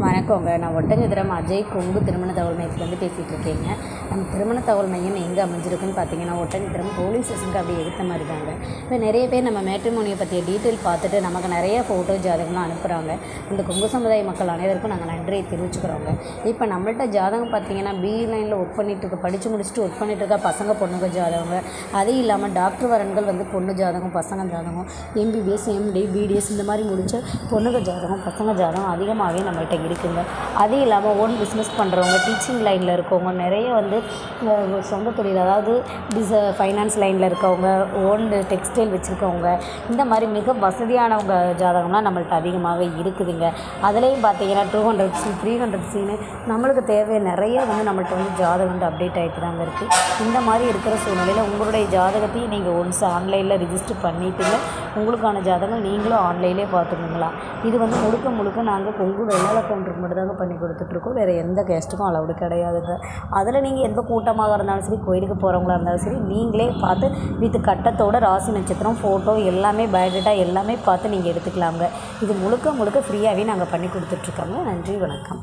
வணக்கங்க. நான் ஒட்டஞ்சதுரம் அஜய் கொங்கு திருமண தகவல் மையத்துலேருந்து பேசிகிட்டு இருக்கேங்க நம்ம திருமண தகவல் மையம் எங்கே அமைஞ்சிருக்குன்னு பார்த்தீங்கன்னா ஒட்டஞ்சதுரம் போலீஸ் ஸ்டேஷனுக்கு அப்படியே எடுத்த மாதிரி தாங்க இப்போ நிறைய பேர் நம்ம மேட்ரிமோனியை பற்றிய டீட்டெயில் பார்த்துட்டு நமக்கு நிறைய ஃபோட்டோ ஜாதகம்லாம் அனுப்புகிறாங்க இந்த கொங்கு சமுதாய மக்கள் அனைவருக்கும் நாங்கள் நன்றியை தெரிவிச்சுக்கிறோங்க. இப்போ நம்மள்ட்ட ஜாதகம் பார்த்தீங்கன்னா பி லைனில் ஒர்க் பண்ணிட்டு இருக்க படித்து முடிச்சுட்டு ஒர்க் பண்ணிட்டு இருக்க பசங்க பொண்ணுங்க ஜாதகங்க. அதே இல்லாமல் டாக்டர் வரன்கள் வந்து பொண்ணு ஜாதகம் பசங்க ஜாதகம் எம்பிபிஎஸ் எம்டி பிடிஎஸ் இந்த மாதிரி முடித்த பொண்ணுங்க ஜாதகம் பசங்க ஜாதகம் அதிகமாகவே நம்மகிட்ட இருக்குங்க அது இல்லாமல் ஓன் பிஸ்னஸ் பண்ணுறவங்க டீச்சிங் லைனில் இருக்கவங்க நிறைய வந்து சொந்த தொழில் அதாவது டிச ஃபைனான்ஸ் லைனில் இருக்கவங்க ஓன் டெக்ஸ்டைல் வச்சுருக்கவங்க இந்த மாதிரி மிக வசதியானவங்க ஜாதகம்லாம் நம்மள்ட்ட அதிகமாகவே இருக்குதுங்க. அதுலேயும் பார்த்தீங்கன்னா two hundred C three hundred Seenu நம்மளுக்கு தேவை நிறைய வந்து நம்மள்ட்ட வந்து ஜாதகம் வந்து அப்டேட் ஆகிட்டு தாங்க இருக்குது இந்த மாதிரி இருக்கிற சூழ்நிலையில் உங்களுடைய ஜாதகத்தையும் நீங்கள் ஒன்ஸ் ஆன்லைனில் ரிஜிஸ்டர் பண்ணிட்டீங்க. உங்களுக்கான ஜாதகம் நீங்களும் ஆன்லைன்லேயே பார்த்துக்கோங்களா இது வந்து முழுக்க முழுக்க நாங்கள் கொங்கு வெள்ளாள கவுண்டருக்கு மட்டும்தாங்க பண்ணி கொடுத்துட்ருக்கோம். வேறு எந்த கெஸ்ட்டுக்கும் அளவுடு கிடையாதுங்க. அதில் நீங்கள் எந்த கூட்டமாக இருந்தாலும் சரி கோயிலுக்கு போகிறவங்களா இருந்தாலும் சரி நீங்களே பார்த்து வித் கட்டத்தோட ராசி நட்சத்திரம் ஃபோட்டோ எல்லாமே பயோடேட்டா எல்லாமே பார்த்து நீங்கள் எடுத்துக்கலாங்க இது முழுக்க முழுக்க ஃப்ரீயாகவே நாங்கள் பண்ணி கொடுத்துட்ருக்கோங்க. நன்றி வணக்கம்.